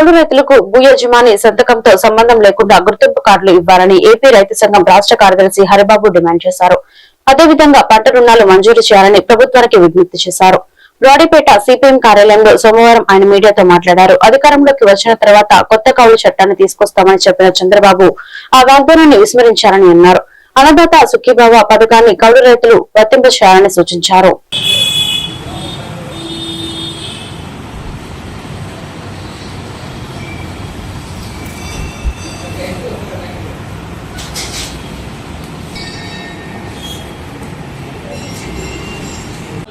కౌలు రైతులకు భూయజమాని సంతకంతో సంబంధం లేకుండా గుర్తింపు కార్డులు ఇవ్వాలని ఏపీ రైతు సంఘం రాష్ట్ర కార్యదర్శి హరిబాబు డిమాండ్ చేశారు. అదేవిధంగా పంట రుణాలు మంజూరు చేయాలని ప్రభుత్వానికి విజ్ఞప్తి చేశారు. బ్రాడీపేట సిపిఎం కార్యాలయంలో సోమవారం ఆయన మీడియాతో మాట్లాడారు. అధికారంలోకి వచ్చిన తర్వాత కొత్త కౌలు చట్టాన్ని తీసుకొస్తామని చెప్పిన చంద్రబాబు ఆ వాగ్దానాన్ని విస్మరించారని అన్నారు. అన్నదాత సుఖీభావ పథకాన్ని కౌలు రైతులు వర్తింప చేయాలని సూచించారు.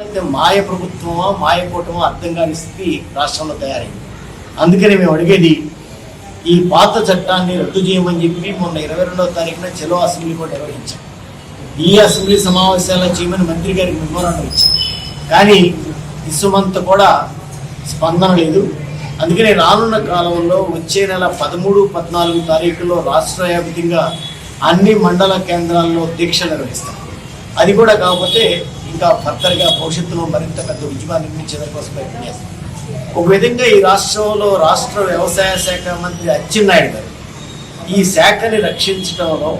లేకపోతే మాయ ప్రభుత్వమా మాయ కూటమా అర్థం కాని స్థితి రాష్ట్రంలో తయారైంది. అందుకని మేము అడిగేది ఈ పాత చట్టాన్ని రద్దు చేయమని చెప్పి మొన్న ఇరవై రెండవ తారీఖున చెలో అసెంబ్లీ కూడా నిర్వహించాం. ఈ అసెంబ్లీ సమావేశాల్లో చేయమని మంత్రి గారికి మెమోరాండం ఇచ్చాం. కానీ ఇసుమంత కూడా స్పందన లేదు. అందుకని రానున్న కాలంలో వచ్చే నెల పదమూడు పద్నాలుగు తారీఖులో రాష్ట్ర వ్యాప్తంగా అన్ని మండల కేంద్రాల్లో దీక్ష నిర్వహిస్తాం. అది కూడా కాకపోతే ఇంకా ఫర్దర్గా భవిష్యత్తులో మరింత పెద్ద ఉద్యమాన్ని నిర్మించేదాని కోసం ప్రయత్నం చేస్తాం. ఒక విధంగా ఈ రాష్ట్రంలో రాష్ట్ర వ్యవసాయ శాఖ మంత్రి అచ్చెన్నాయుడు గారు ఈ శాఖని రక్షించడంలో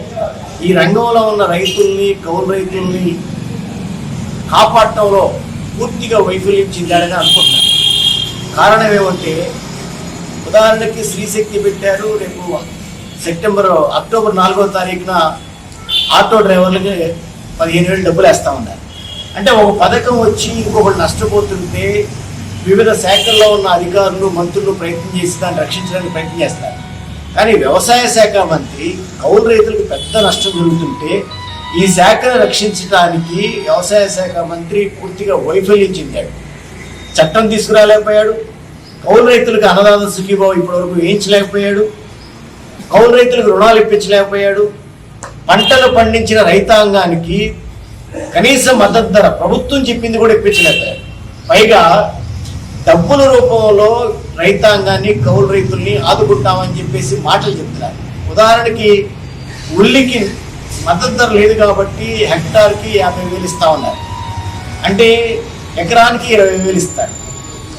ఈ రంగంలో ఉన్న రైతుల్ని కౌలు రైతుల్ని కాపాడటంలో పూర్తిగా వైఫల్యం చెందాడని అనుకుంటున్నాను. కారణం ఏమంటే ఉదాహరణకి శ్రీశక్తి పెట్టారు రేపు సెప్టెంబర్ అక్టోబర్ నాలుగో తారీఖున ఆటో డ్రైవర్లకి పదిహేను వేలు డబ్బులు వేస్తా ఉన్నారు. అంటే ఒక పథకం వచ్చి ఇంకొకటి నష్టపోతుంటే వివిధ శాఖల్లో ఉన్న అధికారులు మంత్రులు ప్రయత్నం చేసి దాన్ని రక్షించడానికి ప్రయత్నం చేస్తారు. కానీ వ్యవసాయ శాఖ మంత్రి కౌలు రైతులకు పెద్ద నష్టం జరుగుతుంటే ఈ శాఖను రక్షించడానికి వ్యవసాయ శాఖ మంత్రి పూర్తిగా వైఫల్యం చెందాడు. చట్టం తీసుకురాలేకపోయాడు. కౌలు రైతులకు అన్నదాన సుఖీభావం ఇప్పటివరకు వేయించలేకపోయాడు. కౌలు రైతులకు రుణాలు ఇప్పించలేకపోయాడు. పంటలు పండించిన రైతాంగానికి కనీసం మద్దతు ధర. ప్రభుత్వం చెప్పింది కూడా ఇప్పించలేదు. పైగా డబ్బుల రూపంలో రైతాంగాన్ని కౌలు రైతుల్ని ఆదుకుంటామని చెప్పేసి మాటలు చెప్తున్నారు. ఉదాహరణకి ఉల్లికి మద్దతు ధర లేదు కాబట్టి హెక్టార్కి యాభై వేలు ఇస్తా ఉన్నారు. అంటే ఎకరానికి ఇరవై వేలు ఇస్తారు.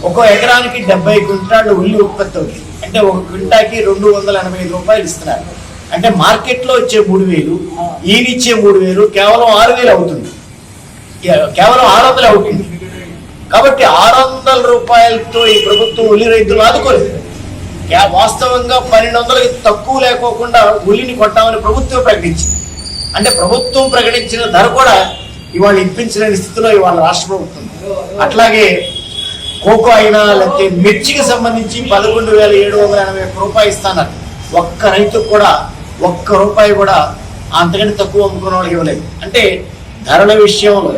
ఒక్కో ఎకరానికి డెబ్బై క్వింటాళ్ళు ఉల్లి ఉత్పత్తి అవుతుంది. అంటే ఒక క్వింటాకి రెండు వందల ఎనభై ఐదు రూపాయలు ఇస్తున్నారు. అంటే మార్కెట్లో వచ్చే మూడు వేలు ఈయనిచ్చే మూడు వేలు కేవలం ఆరు వేలు అవుతుంది. కేవలం ఆరు వందలు అవుతుంది. కాబట్టి ఆరు వందల రూపాయలతో ఈ ప్రభుత్వం ఉల్లి రైతులు ఆదుకోలేదు. వాస్తవంగా పన్నెండు వందలకి తక్కువ లేకోకుండా ఉల్లిని కొట్టామని ప్రభుత్వం ప్రకటించింది. అంటే ప్రభుత్వం ప్రకటించిన ధర కూడా ఇవాళ ఇప్పించలేని స్థితిలో ఇవాళ రాష్ట్ర ప్రభుత్వం అట్లాగే కోకో అయినా లేకపోతే మిర్చికి సంబంధించి పదకొండు వేల ఏడు వందల ఎనభై ఒక్క రూపాయలు ఇస్తాన్నారు ఒక్క రైతుకు కూడా ఒక్క రూపాయి కూడా అంతకంటే తక్కువ అమ్ముకున్న వాళ్ళకి ఇవ్వలేదు. అంటే ధరల విషయంలో